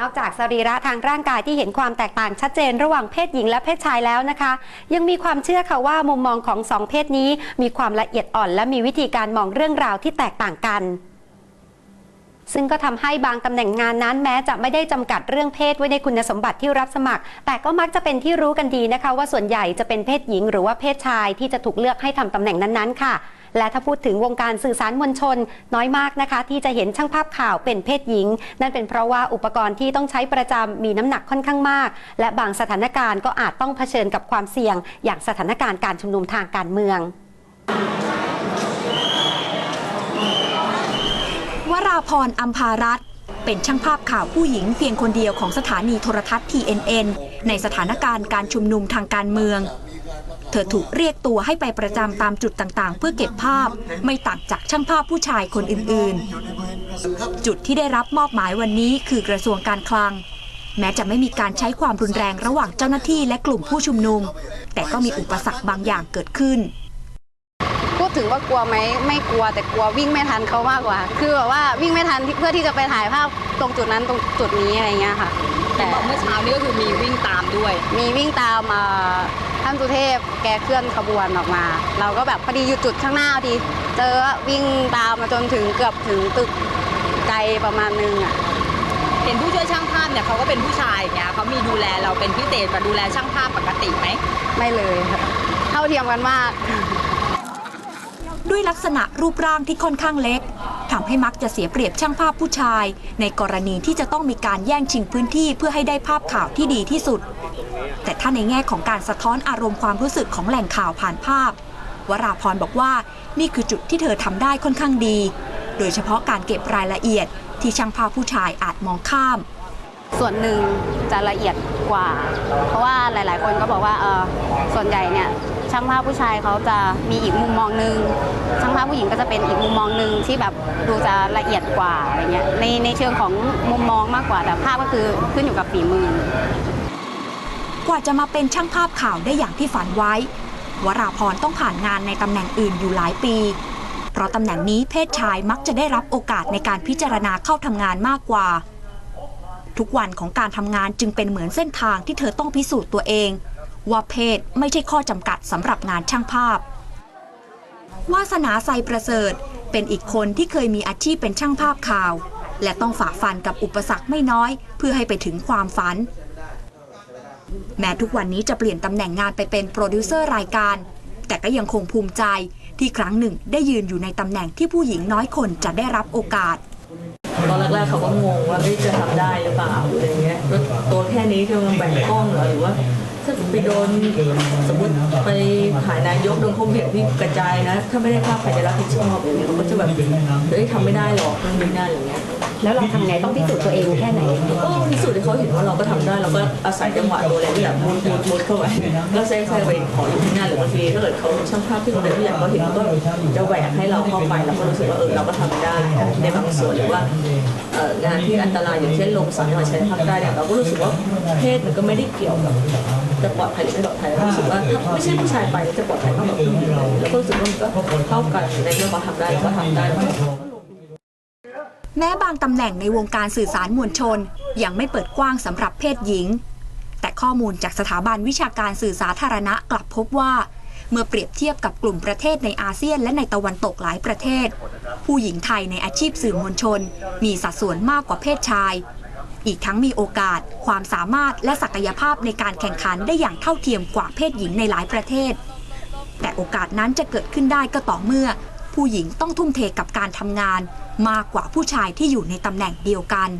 นอกจากสรีระทางร่างกายที่เห็นความแตกต่างชัดเจนระหว่างเพศหญิงและเพศชายแล้วนะคะ ยังมีความเชื่อค่ะว่ามุมมองของสองเพศนี้ มีความละเอียดอ่อน และมีวิธีการมองเรื่องราวที่แตกต่างกันซึ่งก็ทำให้บางตำแหน่งงานนั้นแม้จะไม่ได้จำกัดเรื่องเพศไว้ในคุณสมบัติที่รับสมัคร แต่ก็มักจะเป็นที่รู้กันดีนะคะ ว่าส่วนใหญ่จะเป็นเพศหญิง หรือว่าเพศชายที่จะถูกเลือกให้ทำตำแหน่งนั้นๆ ค่ะ และถ้าพูดถึงวงการสื่อสารมวลชนน้อยมากนะคะ ที่จะเห็นช่างภาพข่าวเป็นเพศหญิง นั่นเป็นเพราะว่าอุปกรณ์ที่ต้องใช้ประจำมีน้ำหนักค่อนข้างมาก และบางสถานการณ์ก็อาจต้องเผชิญกับความเสี่ยง อย่างสถานการณ์การชุมนุมทางการเมืองวราพรอัมพารัตน์เป็นช่างภาพข่าวผู้หญิงเพียงคนเดียวของสถานีโทรทัศน์ TNN ในสถานการณ์การชุมนุมทางการเมือง เธอถูกเรียกตัวให้ไปประจำตามจุดต่างๆ เพื่อเก็บภาพไม่ต่างจากช่างภาพผู้ชายคนอื่นๆ จุดที่ได้รับมอบหมายวันนี้คือกระทรวงการคลัง แม้จะไม่มีการใช้ความรุนแรงระหว่างเจ้าหน้าที่และกลุ่มผู้ชุมนุม แต่ก็มีอุปสรรคบางอย่างเกิดขึ้นพูดถึงว่ากลัวไหมไม่กลัวแต่กลัววิ่งไม่ทันเขามากกว่า คือแบบว่าวิ่งไม่ทันที่เพื่อที่จะไปถ่ายภาพตรงจุดนั้นตรงจุดนี้อะไรเงี้ยค่ะ แต่แต่บอกเมื่อเช้านี้ก็คือมีวิ่งตามด้วย มีวิ่งตามเอ่อท่านสุเทพแกเคลื่อนขบวนออกมา เราก็แบบพอดีอยู่จุดข้างหน้าพอดีเจอว่าวิ่งตามมาจนถึงเกือบถึงตึกไกลประมาณนึงอะเห็นผู้ช่วยช่างภาพเนี่ยเขาก็เป็นผู้ชายอย่างเงี้ยเขามีดูแลเราเป็นพิเศษกว่าดูแลช่างภาพปกติไหมไม่เลยค่ะเท่าเทียมกันมาก ด้วยลักษณะรูปร่างที่ค่อนข้างเล็ก ทำให้มักจะเสียเปรียบช่างภาพผู้ชาย ในกรณีที่จะต้องมีการแย่งชิงพื้นที่เพื่อให้ได้ภาพข่าวที่ดีที่สุด แต่ถ้าในแง่ของการสะท้อนอารมณ์ความรู้สึกของแหล่งข่าวผ่านภาพ วราพรบอกว่านี่คือจุดที่เธอทำได้ค่อนข้างดี โดยเฉพาะการเก็บรายละเอียด ที่ช่างภาพผู้ชายอาจมองข้าม ส่วนหนึ่งจะละเอียดกว่า เพราะว่าหลาย ๆ คนก็บอกว่าเออส่วนใหญ่เนี่ย ช่างภาพผู้ชายเขาจะมีอีกมุมมองหนึ่งช่างภาพผู้หญิงก็จะเป็นอีกมุมมองหนึ่งที่แบบดูจะละเอียดกว่าอะไรเงี้ยในในเชิงของมุมมองมากกว่าแต่ภาพก็คือขึ้นอยู่กับฝีมือกว่าจะมาเป็นช่างภาพข่าวได้อย่างที่ฝันไว้ วราพรต้องผ่านงานในตำแหน่งอื่นอยู่หลายปี เพราะตำแหน่งนี้เพศชายมักจะได้รับโอกาสในการพิจารณาเข้าทำงานมากกว่า ทุกวันของการทำงานจึงเป็นเหมือนเส้นทางที่เธอต้องพิสูจน์ตัวเอง ว่าเพศไม่ใช่ข้อจำกัดสำหรับงานช่างภาพ วาสนาไซประเสริฐ เป็นอีกคนที่เคยมีอาชีพเป็นช่างภาพข่าว และต้องฝ่าฟันกับอุปสรรคไม่น้อย เพื่อให้ไปถึงความฝัน แม้ทุกวันนี้จะเปลี่ยนตำแหน่งงานไปเป็นโปรดิวเซอร์รายการ แต่ก็ยังคงภูมิใจที่ครั้งหนึ่งได้ยืนอยู่ในตำแหน่งที่ผู้หญิงน้อยคนจะได้รับโอกาส ตอนแรกๆเขาก็งงว่าจะทำได้หรือเปล่าอะไรเงี้ยตัวแค่นี้จะมาแบ่งกล้องเหรอหรือว่าถ้าไปโดนสมมติไปถ่ายนายกโดนเขาเบียดที่กระจายนะ ถ้าไม่ได้ภาพใครจะรับผิดชอบอย่างเงี้ยเขาก็จะแบบเฮ้ยทำไม่ได้หรอกมันไม่ได้อย่างเงี้ย แล้วเราทำไงต้องพิสูจน์ตัวเองแค่ไหน ก็พิสูจน์ให้เขาเห็นว่าเราก็ทำได้เราก็อาศัยจังหวะตัวอะไรที่แบบมุดมุดมุดเข้าไปแล้วแซ่แซ่ไปขออยู่ที่นั่นหรือบางทีถ้าเกิดเขาช่างภาพที่โรงเรียนผู้ใหญ่เขาเห็นเขาก็จะแหวกให้เราเข้าไปเราก็รู้สึกว่าเออเราก็ทำได้ในบางส่วนหรือว่าเอ่องานที่อันตรายอย่างเช่นลงสันมาใช้ภาพได้เนี่ยเราก็รู้สึกว่าเพศมันก็ไม่ได้เกี่ยวกับจะปลอดภัยหรือไม่ปลอดภัยเรารู้สึกว่าถ้าไม่ใช่ผู้ชายไปจะปลอดภัยมากกว่าผู้หญิงแล้วก็รู้สึกว่ามันก็เท่ากันในเรื่องเขาทำได้เราก็ทำได้ แม้บางตำแหน่งในวงการสื่อสารมวลชน ยังไม่เปิดกว้างสำหรับเพศหญิง แต่ข้อมูลจากสถาบันวิชาการสื่อสาธารณะกลับพบว่า เมื่อเปรียบเทียบกับกลุ่มประเทศในอาเซียนและในตะวันตกหลายประเทศ ผู้หญิงไทยในอาชีพสื่อมวลชน มีสัดส่วนมากกว่าเพศชาย อีกทั้งมีโอกาส ความสามารถและศักยภาพในการแข่งขันได้อย่างเท่าเทียมกว่าเพศหญิงในหลายประเทศ แต่โอกาสนั้นจะเกิดขึ้นได้ก็ต่อเมื่อ ผู้หญิงต้องทุ่มเทกับการทำงาน มากกว่าผู้ชายที่อยู่ในตำแหน่งเดียวกัน